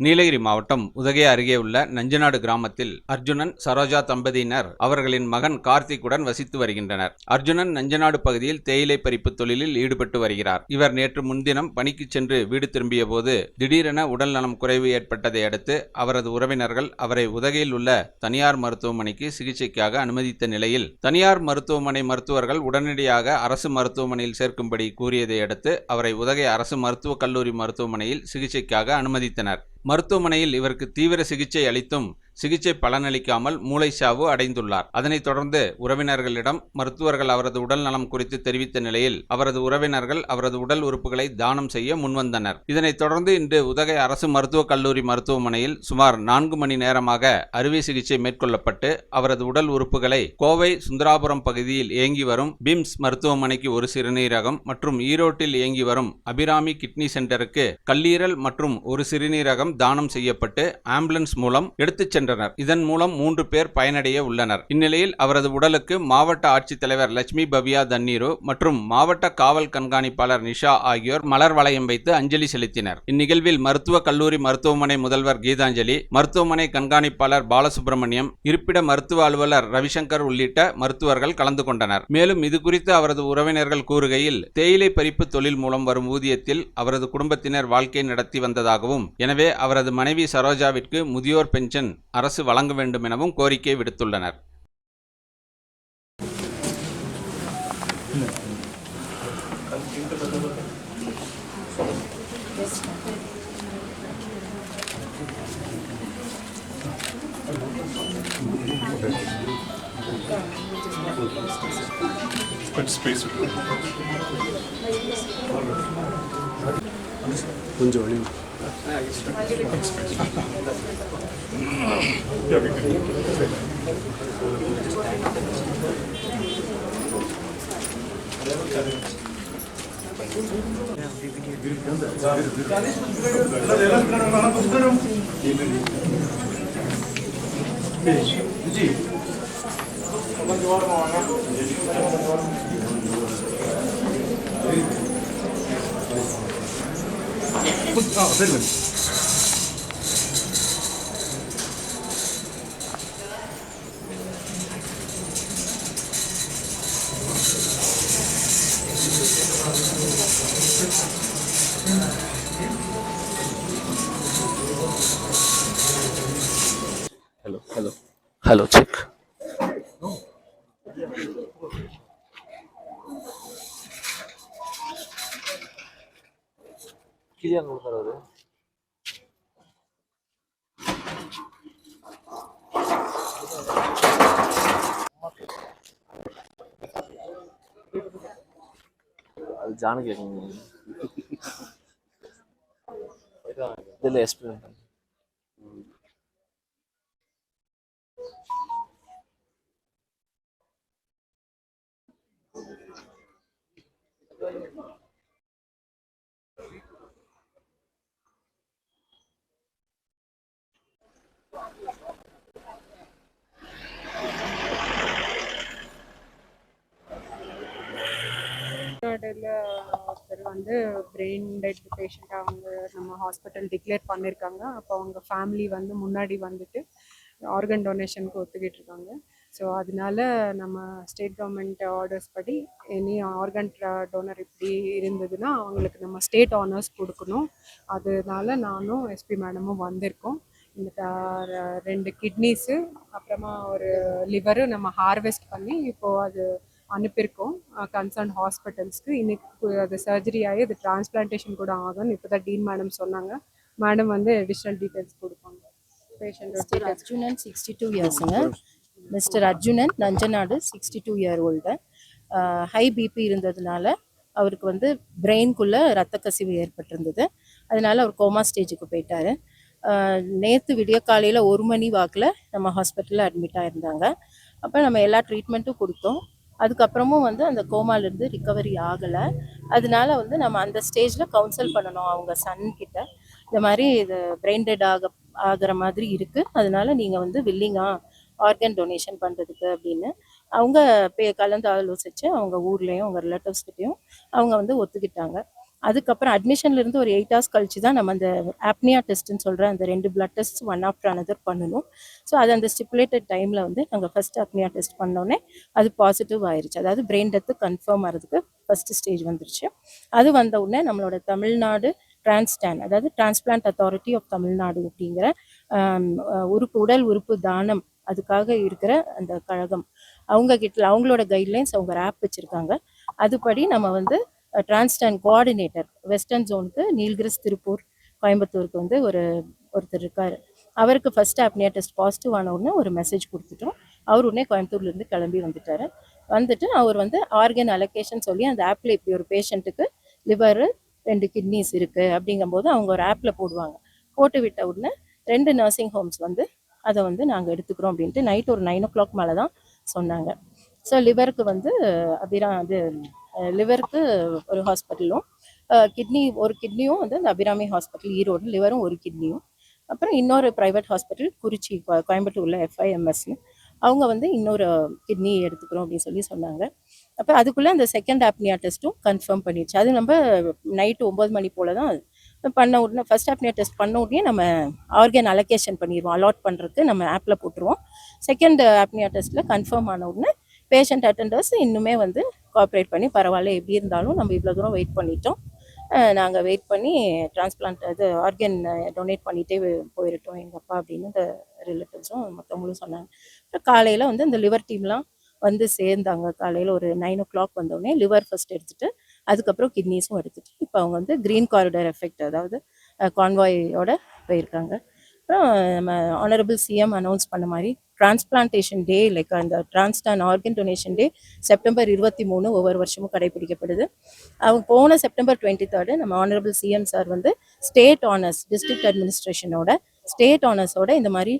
நீலகிரி மாவட்டம் உதகை அருகே உள்ள நஞ்சநாடு கிராமத்தில் அர்ஜுனன் சரோஜா தம்பதியினர் அவர்களின் மகன் கார்த்திக்குடன் வசித்து வருகின்றனர். அர்ஜுனன் நஞ்சநாடு பகுதியில் தேயிலை பறிப்பு தொழிலில் ஈடுபட்டு வருகிறார். இவர் நேற்று முன்தினம் பணிக்கு சென்று வீடு திரும்பிய போது திடீரென உடல் நலம் குறைவு ஏற்பட்டதை அடுத்து அவரது உறவினர்கள் அவரை உதகையில் உள்ள தனியார் மருத்துவமனைக்கு சிகிச்சைக்காக அனுமதித்த நிலையில் தனியார் மருத்துவமனை மருத்துவர்கள் உடனடியாக அரசு மருத்துவமனையில் சேர்க்கும்படி கூறியதை அடுத்து அவரை உதகை அரசு மருத்துவக் கல்லூரி மருத்துவமனையில் சிகிச்சைக்காக அனுமதித்தனர். மருத்துவமனையில் இவருக்கு தீவிர சிகிச்சை அளித்தும் சிகிச்சை பலனளிக்காமல் மூளைச்சாவு அடைந்துள்ளார். அதனைத் தொடர்ந்து உறவினர்களிடம் மருத்துவர்கள் அவரது உடல் நலம் குறித்து தெரிவித்த நிலையில் அவரது உறவினர்கள் அவரது உடல் உறுப்புகளை தானம் செய்ய முன்வந்தனர். இதனைத் தொடர்ந்து இன்று உதகை அரசு மருத்துவக் கல்லூரி மருத்துவமனையில் சுமார் நான்கு மணி நேரமாக அறுவை சிகிச்சை மேற்கொள்ளப்பட்டு அவரது உடல் உறுப்புகளை கோவை சுந்தராபுரம் பகுதியில் இயங்கி வரும் பிம்ஸ் மருத்துவமனைக்கு ஒரு சிறுநீரகம் மற்றும் ஈரோட்டில் இயங்கி வரும் அபிராமி கிட்னி சென்டருக்கு கல்லீரல் மற்றும் ஒரு சிறுநீரகம் தானம் செய்யப்பட்டு ஆம்புலன்ஸ் மூலம் எடுத்துச் சென்றனர். இதன் மூலம் மூன்று பேர் பயனடைய உள்ளனர். இந்நிலையில் அவரது உடலுக்கு மாவட்ட ஆட்சித்தலைவர் லட்சுமி பவியா தண்ணீரு மற்றும் மாவட்ட காவல் கண்காணிப்பாளர் நிஷா ஆகியோர் மலர் வளையம் வைத்து அஞ்சலி செலுத்தினர். இந்நிகழ்வில் மருத்துவ கல்லூரி மருத்துவமனை முதல்வர் கீதாஞ்சலி மருத்துவமனை கண்காணிப்பாளர் பாலசுப்ரமணியம் இருப்பிட மருத்துவ அலுவலர் ரவிசங்கர் உள்ளிட்ட மருத்துவர்கள் கலந்து கொண்டனர். மேலும் இது குறித்து அவரது உறவினர்கள் கூறுகையில் தேயிலை பறிப்பு தொழில் மூலம் வரும் ஊதியத்தில் அவரது குடும்பத்தினர் வாழ்க்கை நடத்தி வந்ததாகவும் எனவே அவரது மனைவி சரோஜாவிற்கு முதியோர் பென்ஷன் அரசு வழங்க வேண்டும் எனவும் கோரிக்கை விடுத்துள்ளனர். கொஞ்சம் வழி கொஞ்சம் வழி 不知这个 கிளியாங்க கொடுக்குறாரு அது ஜானகி. இதில் எக்ஸ்பிளைன் தமிழ்நாடுல ஒருத்தர் வந்து பிரெயின் டெட் பேஷண்ட் அவங்க நம்ம ஹாஸ்பிட்டல் டிக்ளேர் பண்ணியிருக்காங்க அப்போ அவங்க ஃபேமிலி வந்து முன்னாடி வந்துட்டு ஆர்கன் டொனேஷனுக்கு ஒத்துக்கிட்டு இருக்காங்க. ஸோ அதனால நம்ம ஸ்டேட் கவர்மெண்ட் ஆர்டர்ஸ் படி எனி ஆர்கன் டோனர் இப்படி இருந்ததுன்னா அவங்களுக்கு நம்ம ஸ்டேட் ஆனர்ஸ் கொடுக்கணும். அதனால நானும் எஸ்பி மேடமும் வந்திருக்கோம். இந்த ட- ரெண்டு கிட்னிஸு அப்புறமா ஒரு லிவரு நம்ம ஹார்வெஸ்ட் பண்ணி இப்போது அது அனுப்பியிருக்கோம். கன்சர்ன் ஹாஸ்பிட்டல்ஸ்க்கு இன்னைக்கு அது சர்ஜரி ஆகி அது டிரான்ஸ்பிளான்டேஷன் கூட ஆகும்னு இப்போ தான் டீன் மேடம் சொன்னாங்க. மேடம் வந்து அடிஷ்னல் டீட்டெயில்ஸ் கொடுப்பாங்க. Patient Arjunan sixty two இயர்ஸுங்க mister Arjunan Nanjanadu sixty two year old high BP இருந்ததுனால அவருக்கு வந்து பிரெயின்குள்ளே ரத்த கசிவு ஏற்பட்டிருந்தது. அதனால அவர் கோமா ஸ்டேஜுக்கு போயிட்டாரு. நேற்று விடிய காலையில் ஒரு மணி வாக்கில் நம்ம ஹாஸ்பிட்டலில் அட்மிட் ஆயிருந்தாங்க. அப்போ நம்ம எல்லா ட்ரீட்மெண்ட்டும் கொடுத்தோம். அதுக்கப்புறமும் வந்து அந்த கோமாலேருந்து ரிக்கவரி ஆகலை. அதனால வந்து நம்ம அந்த ஸ்டேஜில் கவுன்சில் பண்ணணும் அவங்க சன் கிட்ட. இந்த மாதிரி இது பிரெயின் டெட் ஆக ஆகிற மாதிரி இருக்குது அதனால நீங்கள் வந்து வில்லிங்கா ஆர்கன் டொனேஷன் பண்ணுறதுக்கு அப்படின்னு அவங்க பே கலந்து ஆலோசித்து அவங்க ஊர்லேயும் அவங்க ரிலேட்டிவ்ஸ்கிட்டையும் அவங்க வந்து ஒத்துக்கிட்டாங்க. அதுக்கப்புறம் அட்மிஷன்லேருந்து ஒரு எயிட் ஹவர்ஸ் கழிச்சு தான் நம்ம அந்த ஆப்னியா டெஸ்ட்னு சொல்கிற அந்த ரெண்டு blood test one after another பண்ணணும். ஸோ அது அந்த ஸ்டிப்புலேட்டட் டைமில் வந்து நாங்கள் ஃபஸ்ட் அப்னியா டெஸ்ட் பண்ணோன்னே அது பாசிட்டிவ் ஆயிருச்சு. அதாவது பிரெயின் டெத்து கன்ஃபார்ம் ஆகிறதுக்கு ஃபர்ஸ்ட் ஸ்டேஜ் வந்துருச்சு. அது வந்த உடனே நம்மளோட தமிழ்நாடு டிரான்ஸ்டான் அதாவது டிரான்ஸ்பிளான்ட் அத்தாரிட்டி ஆஃப் தமிழ்நாடு அப்படிங்கிற உறுப்பு உடல் உறுப்பு தானம் அதுக்காக இருக்கிற அந்த கழகம். அவங்க கிட்ட அவங்களோட கைட்லைன்ஸ் அவங்க ஆப் வச்சுருக்காங்க. அதுபடி நம்ம வந்து டிரான்ஸ்டான் கோஆர்டினேட்டர் வெஸ்டர்ன் ஜோனுக்கு நீல்கிரிஸ் திருப்பூர் கோயம்புத்தூருக்கு வந்து ஒரு ஒருத்தர் இருக்கார். அவருக்கு ஃபர்ஸ்ட் ஆப்னியா டெஸ்ட் பாசிட்டிவ் ஆன உடனே ஒரு மெசேஜ் கொடுத்துட்டோம். அவர் உடனே கோயம்புத்தூர்லேருந்து கிளம்பி வந்துட்டார். வந்துட்டு அவர் வந்து ஆர்கன் அலோகேஷன் சொல்லி அந்த ஆப்பில் இப்படி ஒரு பேஷண்ட்டுக்கு லிவர் ரெண்டு கிட்னிஸ் இருக்குது அப்படிங்கும்போது அவங்க ஒரு ஆப்பில் போடுவாங்க. போட்டு விட்ட உடனே ரெண்டு நர்சிங் ஹோம்ஸ் வந்து அதை வந்து நாங்கள் எடுத்துக்கிறோம் அப்படின்ட்டு நைட் ஒரு நைன் ஓ கிளாக் மேலே தான் சொன்னாங்க ஸோ லிவருக்கு வந்து அபிரா அது லிவருக்கு ஒரு ஹாஸ்பிட்டலும் கிட்னி ஒரு கிட்னியும் வந்து அந்த அபிராமி ஹாஸ்பிட்டல் ஈரோடு லிவரும் ஒரு கிட்னியும். அப்புறம் இன்னொரு ப்ரைவேட் ஹாஸ்பிட்டல் குறிச்சி கோயம்புத்தூரில் எஃப்ஐஎம்எஸ்னு அவங்க வந்து இன்னொரு கிட்னி எடுத்துக்கிறோம் அப்படின்னு சொல்லி சொன்னாங்க. அப்போ அதுக்குள்ளே அந்த செகண்ட் ஆப்னியா டெஸ்ட்டும் கன்ஃபார்ம் பண்ணிடுச்சு. அது நம்ம நைட்டு ஒம்பது மணி போல தான் அது பண்ண உடனே ஃபர்ஸ்ட் ஆப்னியா டெஸ்ட் பண்ண உடனே நம்ம ஆர்கன் அலோகேஷன் பண்ணிடுவோம். அலாட் பண்ணுறதுக்கு நம்ம ஆப்பில் போட்டுருவோம். செகண்ட் ஆப்னியா டெஸ்ட்டில் கன்ஃபார்ம் ஆன உடனே பேஷண்ட் அட்டண்டர்ஸ் இன்னுமே வந்து கோஆப்ரேட் பண்ணி பரவாயில்ல எப்படி இருந்தாலும் நம்ம இவ்வளோ தூரம் வெயிட் பண்ணிட்டோம். நாங்கள் வெயிட் பண்ணி டிரான்ஸ்பிளான்ட் இது ஆர்கன் டொனேட் பண்ணிகிட்டே போயிட்டோம் எங்கள் அப்பா அப்படின்னு இந்த ரிலேட்டிவ்ஸும் மற்றவங்களும் சொன்னாங்க. அப்புறம் காலையில் வந்து இந்த லிவர் டீம்லாம் வந்து சேர்ந்தாங்க. காலையில் ஒரு நைன் ஓ கிளாக் வந்தோடனே லிவர் ஃபர்ஸ்ட் எடுத்துகிட்டு அதுக்கப்புறம் கிட்னிஸும் எடுத்துகிட்டு இப்போ அவங்க வந்து க்ரீன் காரிடர் எஃபெக்ட் அதாவது கான்வாயோட போயிருக்காங்க. அப்புறம் நம்ம ஆனரபிள் சிஎம் அனௌன்ஸ் பண்ண மாதிரி டிரான்ஸ்பிளான்டேஷன் டே லைக் அந்த TRANSTAN organ donation day September இருபத்தி மூணு ஒவ்வொரு வருஷமும் கடைபிடிக்கப்படுது அவங்க போன செப்டம்பர் டுவெண்ட்டி தேர்டு நம்ம ஆனரபிள் சிஎம் சார் வந்து ஸ்டேட் ஆனர்ஸ் டிஸ்ட்ரிக்ட் அட்மினிஸ்ட்ரேஷனோட ஸ்டேட் ஆனர்ஸோட இந்த மாதிரி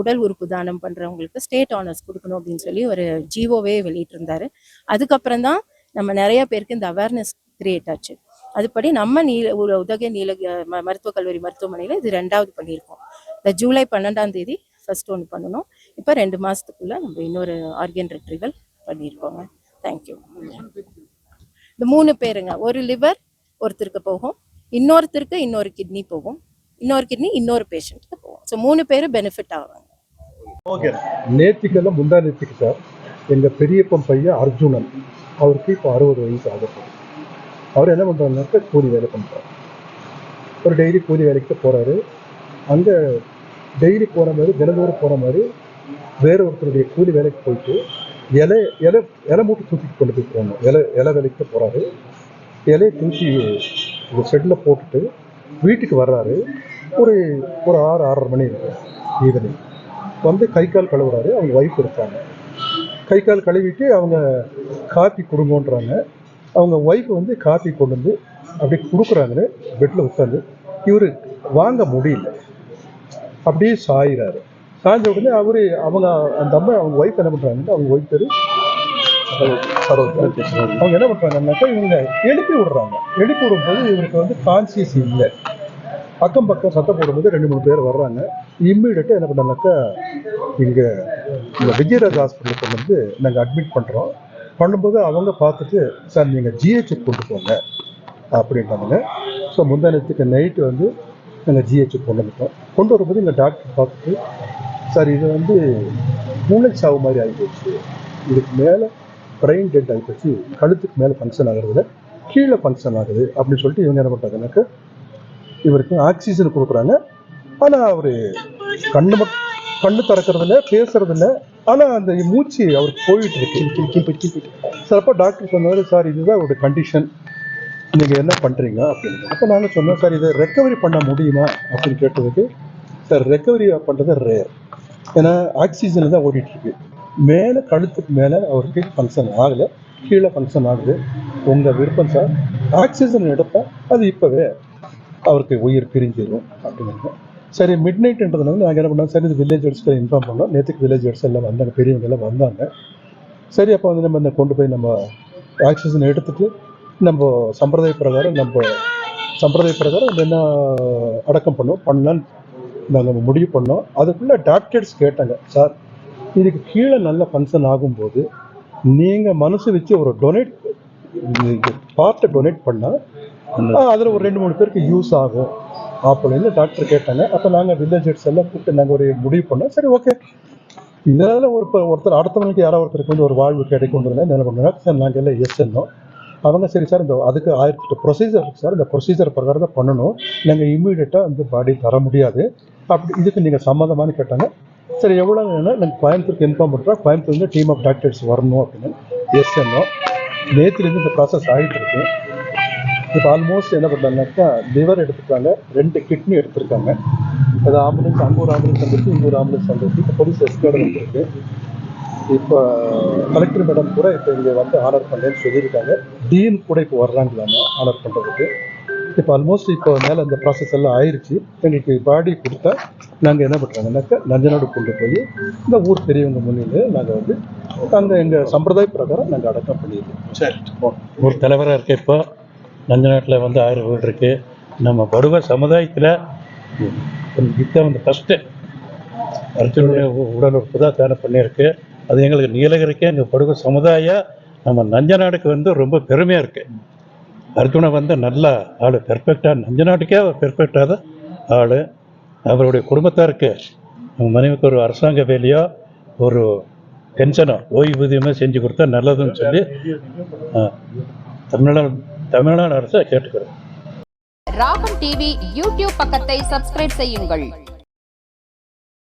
உடல் உறுப்பு தானம் பண்ணுறவங்களுக்கு ஸ்டேட் ஆனர்ஸ் கொடுக்கணும் அப்படின்னு சொல்லி ஒரு ஜிஓவே வெளியிட்டிருந்தாரு. அதுக்கப்புறம் தான் நம்ம நிறைய பேருக்கு இந்த அவேர்னஸ் கிரியேட் ஆச்சு. அதுபடி நம்ம நீல ஒரு உதகை நீல ம- மருத்துவக் கல்லூரி மருத்துவமனையில் இது ரெண்டாவது பண்ணியிருக்கோம். இந்த ஜூலை பன்னெண்டாம் தேதி ஃபர்ஸ்ட் ஒன்று பண்ணணும். இப்போ ரெண்டு மாசத்துக்குள்ள நம்ம இன்னொரு ஆர்கன் ரெட்ரிவல் பண்ணியிருக்கோங்க. தேங்க்யூ இந்த மூணு பேருங்க. ஒரு லிவர் ஒருத்தருக்கு போகும். இன்னொருத்தருக்கு இன்னொரு கிட்னி போகும். இன்னொரு கிட்னி இன்னொரு பேஷண்ட்டுக்கு போகும். ஸோ மூணு பேரும் பெனிஃபிட் ஆவாங்க. ஓகே. நேத்திக்கெல்லாம் முந்தா நேத்திக்கு சார். எங்கள் பெரியப்பன் பையன் அர்ஜுனன். அவருக்கு இப்போ அறுபது வயசு ஆகுது அவர் என்ன பண்ணுறாருனாக்க கூலி வேலை பண்ணுறாரு ஒரு டெய்லி கூலி வேலைக்கு போகிறாரு அங்கே டெய்லி போகிற மாதிரி தினந்தோறும் போகிற மாதிரி வேற ஒருத்தருடைய கூலி வேலைக்கு போயிட்டு இலை இலை இலை மூட்டை தூக்கிட்டு கொண்டு போய் போகணும் இலை இலை வேலைக்கு போகிறாரு இலையை தூக்கி ஒரு ஷெட்டில் போட்டுட்டு வீட்டுக்கு வர்றாரு. ஒரு ஒரு ஆறு ஆறரை மணி இருக்கும் ஈவினிங் வந்து கை கால் கழுவுறாரு. அவங்க ஒய்ஃப் இருக்காங்க. கை கால் கழுவிட்டு அவங்க காப்பி கொடுங்கன்றாங்க. அவங்க ஒய்ஃப் வந்து காப்பி கொண்டு வந்து அப்படி கொடுக்குறாங்கன்னு பெட்டில் உட்காந்து இவர் வாங்க முடியல. அப்படியே சாயிறாரு. சாய்ஞ்ச உடனே அவர் அவங்க அந்த அம்மா அவங்க ஒய்ஃப் என்ன பண்ணுறாங்கன்னா அவங்க ஒய்ஃப் பேர் அவங்க என்ன பண்ணுறாங்கன்னாக்கா இவங்க எழுப்பி விடுறாங்க. எழுப்பி விடும்போது இவருக்கு வந்து கான்சியஸ் இல்லை. அக்கம் பக்கம் சத்தம் போடும்போது ரெண்டு மூணு பேர் வர்றாங்க. இம்மீடியட்டாக என்ன பண்ணாங்கனாக்கா இங்கே இந்த விஜயராஜ் ஹாஸ்பிட்டலுக்கு வந்து நாங்கள் அட்மிட் பண்ணுறோம் பண்ணும்போது அவங்க பார்த்துட்டு சார் நீங்கள் ஜிஹெச்சுக்கு கொண்டு போங்க அப்படின்ட்டாங்க ஸோ முந்தானத்துக்கு நைட்டு வந்து நாங்கள் ஜிஹெச்சுக்கு கொண்டு வந்துட்டோம். கொண்டு வரும்போது எங்கள் டாக்டர் பார்த்துட்டு சார் இது வந்து மூளை சாவு மாதிரி ஆகிப்போச்சு இதுக்கு மேலே பிரெயின் டெட் ஆகிப்போச்சு கழுத்துக்கு மேலே ஃபங்க்ஷன் ஆகிறதுல கீழே ஃபங்க்ஷன் ஆகுது அப்படின்னு சொல்லிட்டு இவங்க என்ன பண்ணுறாங்கனாக்கா இவருக்கு ஆக்சிஜன் கொடுக்குறாங்க. ஆனால் அவர் கண்ணு மட் கண்ணு திறக்கறதில்ல பேசுறதில்ல. ஆனால் அந்த மூச்சு அவருக்கு போயிட்டு இருக்கு. சிலப்போ டாக்டர் சொன்னாரு சார் இதுதான் ஒரு கண்டிஷன் நீங்கள் என்ன பண்ணுறீங்க அப்படின்னு. அப்போ நாங்கள் சொன்னோம் சார் இதை ரெக்கவரி பண்ண முடியுமா? அப்படின்னு கேட்டதுக்கு சார் ரெக்கவரி பண்ணுறது ரேர் ஏன்னா ஆக்சிஜன் தான் ஓடிட்டுருக்கு. மேலே கழுத்துக்கு மேலே அவருக்கு ஃபங்க்ஷன் ஆகலை. கீழே ஃபங்க்ஷன் ஆகுது. உங்கள் விருப்பம் சார். ஆக்சிஜன் எடுப்பேன் அது இப்போவே அவருக்கு உயிர் பிரிஞ்சிடும் அப்படின்னு. சரி மிட் நைட்ன்றதுனால நாங்கள் என்ன பண்ணோம் சரி இது வில்லேஜ் ஹெட்ஸ்க்கு இன்ஃபார்ம் பண்ணோம். நேற்றுக்கு வில்லேஜ் ஹெட்ஸ் எல்லாம் வந்தாங்க பெரியவங்க எல்லாம் வந்தாங்க. சரி அப்போ வந்து நம்ம இந்த கொண்டு போய் நம்ம ஆக்சிஜன் எடுத்துட்டு நம்ம சம்பிரதாய பிரகாரம் நம்ம சம்பிரதாய பிரகாரம் என்ன அடக்கம் பண்ணோம் பண்ணலான்னு நாங்கள் முடிவு பண்ணோம். அதுக்குள்ளே டாக்டர்ஸ் கேட்டாங்க சார் இதுக்கு கீழே நல்ல ஃபங்க்ஷன் ஆகும்போது நீங்கள் மனசு வச்சு ஒரு டொனேட் பார்ட்டை டொனேட் பண்ணால் அதில் ஒரு ரெண்டு மூணு பேருக்கு யூஸ் ஆகும். அப்படின்னு டாக்டர் கேட்டாங்க. அப்போ நாங்கள் வில்லேஜ் ஹெட்ஸ் எல்லாம் கூப்பிட்டு நாங்கள் ஒரு முடிவு பண்ணோம். சரி ஓகே இதனால ஒரு இப்போ ஒருத்தர் அடுத்தவங்களுக்கு யாரோ ஒருத்தருக்கு வந்து ஒரு வாழ்வு கிடைக்கும் என்ன பண்ணுறாங்க சார் நாங்கள் எல்லாம் எஸ் என்னோம் அவங்க சரி சார் இந்த அதுக்கு ஆயிரத்தி ப்ரொசீஜர் இருக்குது சார் இந்த ப்ரொசீஜர் பிரகாரம் தான் பண்ணணும். நாங்கள் இம்மீடியட்டாக வந்து பாடி தர முடியாது. அப்படி இதுக்கு நீங்கள் சம்மந்தமானு கேட்டாங்க. சரி எவ்வளோ வேணும் நாங்கள் கோயம்புத்தூருக்கு இன்ஃபார்ம் பண்ணுறோம் கோயம்புத்தூர்லேருந்து டீம் ஆஃப் டாக்டர்ஸ் வரணும் அப்படின்னு. எஸ் என்னோம் நேற்றுலேருந்து இந்த ப்ராசஸ் ஆகிட்டு இருக்கு. இப்போ ஆல்மோஸ்ட் என்ன பண்ணுறாங்கனாக்கா லிவர் எடுத்துட்டாங்க ரெண்டு கிட்னி எடுத்திருக்காங்க. அது ஆம்புலன்ஸ் அங்கே ஒரு ஆம்புலன்ஸ் வந்துருக்கு இங்கே ஒரு ஆம்புலன்ஸ் வந்துருக்கு இப்போ போலீஸ் எஸ்கோடு வந்துருக்கு. இப்போ கலெக்டர் மேடம் கூட இப்போ இங்கே வந்து ஆர்டர் பண்ணுறேன்னு சொல்லியிருக்காங்க. டீன் கூட இப்போ வர்றாங்களாமா ஆர்டர் பண்ணுறதுக்கு இப்போ ஆல்மோஸ்ட் இப்போ மேலே இந்த ப்ராசஸ் எல்லாம் ஆயிருச்சு. எங்களுக்கு பாடி கொடுத்தா நாங்கள் என்ன பண்ணுறாங்கன்னாக்கா நஞ்சநாடு கொண்டு போய் இந்த ஊர் பெரியவங்க முன்னிலையில் நாங்கள் வந்து அங்கே எங்கள் சம்பிரதாய பிரகாரம் நாங்கள் அடக்கம் பண்ணிடுறோம் சரி. ஒரு தலைவராக இருக்க இப்போ நஞ்சநாட்டில் வந்து ஆயிரம் வீடு இருக்குது நம்ம படுவ சமுதாயத்தில் இதுதான் வந்து ஃபஸ்ட்டு அர்ஜுனுடைய உ- உடல் உறுப்பு தான் தானம் பண்ணியிருக்கு. அது எங்களுக்கு நீலகிரிக்கே எங்கள் படுவ சமுதாயம் நம்ம நஞ்சநாடுக்கு வந்து ரொம்ப பெருமையாக இருக்குது அர்ஜுனை வந்து நல்ல ஆள் பெர்ஃபெக்டாக நஞ்சநாட்டுக்கே அவர் பெர்ஃபெக்டாக ஆள். அவருடைய குடும்பத்தாருக்கு நம்ம மனைவிக்கு ஒரு அரசாங்க வேலையோ ஒரு பென்ஷனோ ஓய்வூதியமோ செஞ்சு கொடுத்தா நல்லதுன்னு சொல்லி தமிழ்நாடு தமிழ்நாடு அரசு கேட்டுக்கிறேன். ராகம் டிவி யூடியூப் பக்கத்தை சப்ஸ்கிரைப் செய்யுங்கள்.